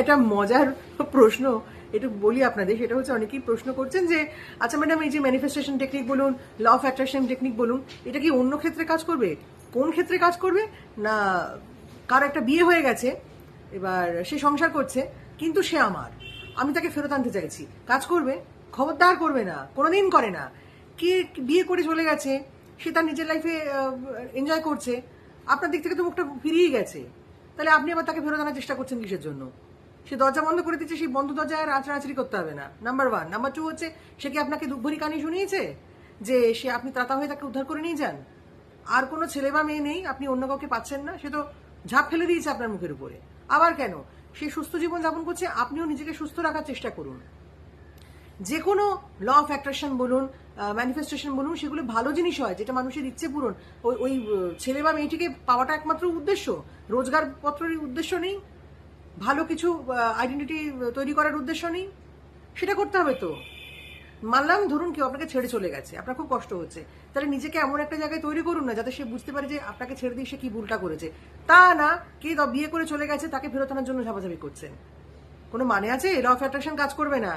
একটা মজার প্রশ্ন একটু বলি আপনাদের, সেটা হচ্ছে অনেকেই প্রশ্ন করছেন যে আচ্ছা ম্যাডাম এই যে ম্যানিফেস্টেশন টেকনিক বলুন ল অফ অ্যাট্রাকশন টেকনিক বলুন, এটা কি অন্য ক্ষেত্রে কাজ করবে? কোন ক্ষেত্রে কাজ করবে? না, কার একটা বিয়ে হয়ে গেছে, এবার সে সংসার করছে, কিন্তু সে আমার। আমি তাকে ফেরত আনতে চাইছি। কাজ করবে? খবরদার করবে না, কোনোদিন করে না। কে বিয়ে করে চলে গেছে, সে তার নিজের লাইফে এনজয় করছে, আপনার দিক থেকে তো মুখটা ফিরিয়ে গেছে। তাহলে আপনি আবার তাকে ফেরত আনার চেষ্টা করছেন কিসের জন্য? সে দরজা বন্ধ করে দিচ্ছে, সেই বন্ধ দরজায় আর আঁচড়াআঁচড়ি করতে হবে না। নাম্বার ওয়ান নাম্বার টু হচ্ছে, সে কি আপনাকে দুঃখভরি কানি শুনিয়েছে? যে সে আপনি ত্রাতা হয়ে তাকে উদ্ধার করে নিয়ে যান? আর কোনো ছেলে বা মেয়ে নেই, আপনি অন্য কাউকে পাচ্ছেন না, সে তো ঝাঁপ ফেলে দিয়েছে আপনার মুখের উপরে। আবার কেন? সে সুস্থ জীবন যাপন করছে, আপনিও নিজেকে সুস্থ রাখার চেষ্টা করুন। যে কোনো ল অফ অ্যাট্রাকশন বলুন ম্যানিফেস্টেশন বলুন, সেগুলো ভালো জিনিস হয়, যেটা মানুষের ইচ্ছে পূরণ। ওই ওই ছেলে বা মেয়েটিকে পাওয়াটা একমাত্র উদ্দেশ্য। রোজগার পত্রের উদ্দেশ্য নেই। ভালো কিছু আইডেন্টিটি তৈরি করার উদ্দেশ্য নেই। সেটা করতে হবে তো। মানলাম, ধরুন কেউ আপনাকে ছেড়ে চলে গেছে, আপনার খুব কষ্ট হচ্ছে। তাহলে নিজেকে এমন একটা জায়গায় তৈরি করুন না, যাতে সে বুঝতে পারে যে আপনাকে ছেড়ে দিয়ে সে কি ভুলটা করেছে। তা না, কে বিয়ে করে চলে গেছে, তাকে ফেরত আনার জন্য ঝাপাঝাপি করছেন। কোনো মানে আছে? ল অফ অ্যাট্রাকশন কাজ করবে না।